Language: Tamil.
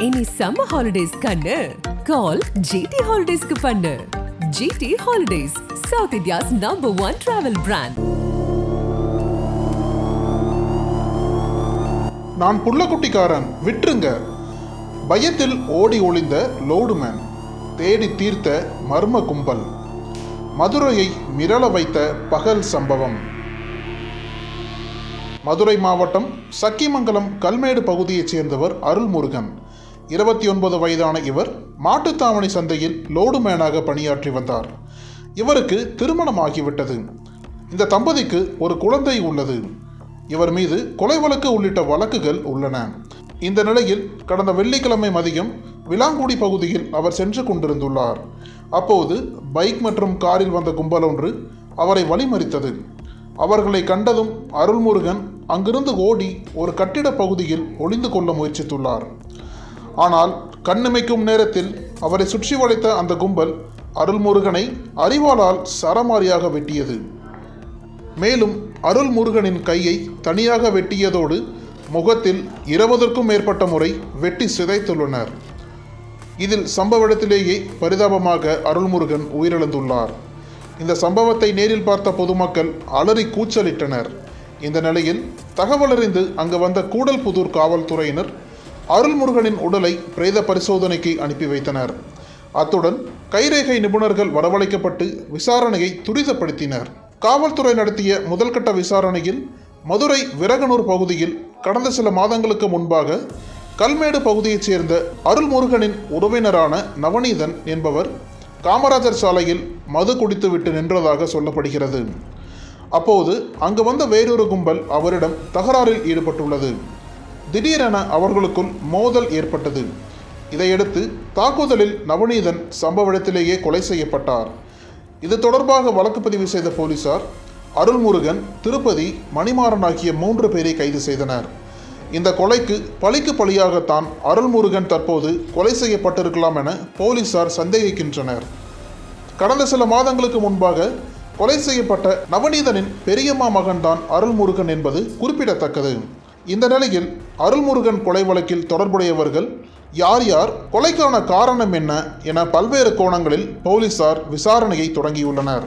இனி சம்மர் ஹாலிடேஸ் கண்ணு. கால் ஜிடி ஹாலிடேஸ்க்கு பண்ணு. GT holidays south India's number one travel brand நான் புள்ளக்குட்டிக்காரன் விட்டுருங்க. பயத்தில் ஓடி ஒளிந்த லோடுமேன் தேடி தீர்த்த மர்ம கும்பல். மதுரையை மிரள வைத்த பகல் சம்பவம். மதுரை மாவட்டம் சக்கிமங்கலம் கல்மேடு பகுதியைச் சேர்ந்தவர் அருள்முருகன். இருபத்தி ஒன்பது வயதான இவர் மாட்டுத்தாவணி சந்தையில் லோடுமேனாக பணியாற்றி வந்தார். இவருக்கு திருமணமாகிவிட்டது. இந்த தம்பதிக்கு ஒரு குழந்தை உள்ளது. இவர் மீது கொலை வழக்கு உள்ளிட்ட வழக்குகள் உள்ளன. இந்த நிலையில் கடந்த வெள்ளிக்கிழமை மதியம் விலாங்குடி பகுதியில் அவர் சென்று கொண்டிருந்துள்ளார். அப்போது பைக் மற்றும் காரில் வந்த கும்பல் ஒன்று அவரை வழிமறித்தது. அவர்களை கண்டதும் அருள்முருகன் அங்கிருந்து ஓடி ஒரு கட்டிட பகுதியில் ஒளிந்து கொள்ள முயற்சித்துள்ளார். ஆனால் கண்ணிமைக்கும் நேரத்தில் அவரை சுற்றி வளைத்த அந்த கும்பல் அருள்முருகனை அறிவாளால் சரமாரியாக வெட்டியது. மேலும் அருள்முருகனின் கையை தனியாக வெட்டியதோடு முகத்தில் இருபதற்கும் மேற்பட்ட முறை வெட்டி சிதைத்துள்ளனர். இதில் சம்பவ இடத்திலேயே பரிதாபமாக அருள்முருகன் உயிரிழந்துள்ளார். இந்த சம்பவத்தை நேரில் பார்த்த பொதுமக்கள் அலறி கூச்சலிட்டனர். இந்த நிலையில் தகவலறிந்து அங்கு வந்த கூடல்புதூர் காவல்துறையினர் அருள்முருகனின் உடலை பிரேத பரிசோதனைக்கு அனுப்பி வைத்தனர். அத்துடன் கைரேகை நிபுணர்கள் வரவழைக்கப்பட்டு விசாரணையை துரிதப்படுத்தினர். காவல்துறை நடத்திய முதல்கட்ட விசாரணையில் மதுரை விரகனூர் பகுதியில் கடந்த சில மாதங்களுக்கு முன்பாக கல்மேடு பகுதியைச் சேர்ந்த அருள்முருகனின் உறவினரான நவநீதன் என்பவர் காமராஜர் சாலையில் மது குடித்துவிட்டு நின்றதாக சொல்லப்படுகிறது. அப்போது அங்கு வந்த வேறொரு கும்பல் அவரிடம் தகராறில் ஈடுபட்டுள்ளது. திடீரென அவர்களுக்குள் மோதல் ஏற்பட்டது. இதையடுத்து தாக்குதலில் நவநீதன் சம்பவ இடத்திலேயே கொலை செய்யப்பட்டார். இது தொடர்பாக வழக்கு பதிவு செய்த போலீசார் அருள்முருகன் திருப்பதி மணிமாறன் ஆகிய மூன்று பேரை கைது செய்தனர். இந்த கொலைக்கு பழிக்கு பழியாகத்தான் அருள்முருகன் தற்போது கொலை செய்யப்பட்டிருக்கலாம் என போலீசார் சந்தேகிக்கின்றனர். கடந்த சில மாதங்களுக்கு முன்பாக கொலை செய்யப்பட்ட நவநீதனின் பெரியம்மா மகன்தான் அருள்முருகன் என்பது குறிப்பிடத்தக்கது. இந்த நிலையில் அருள்முருகன் கொலை வழக்கில் தொடர்புடையவர்கள் யார் யார் கொலைக்கான காரணம் என்ன என பல்வேறு கோணங்களில் போலீசார் விசாரணையை தொடங்கியுள்ளனர்.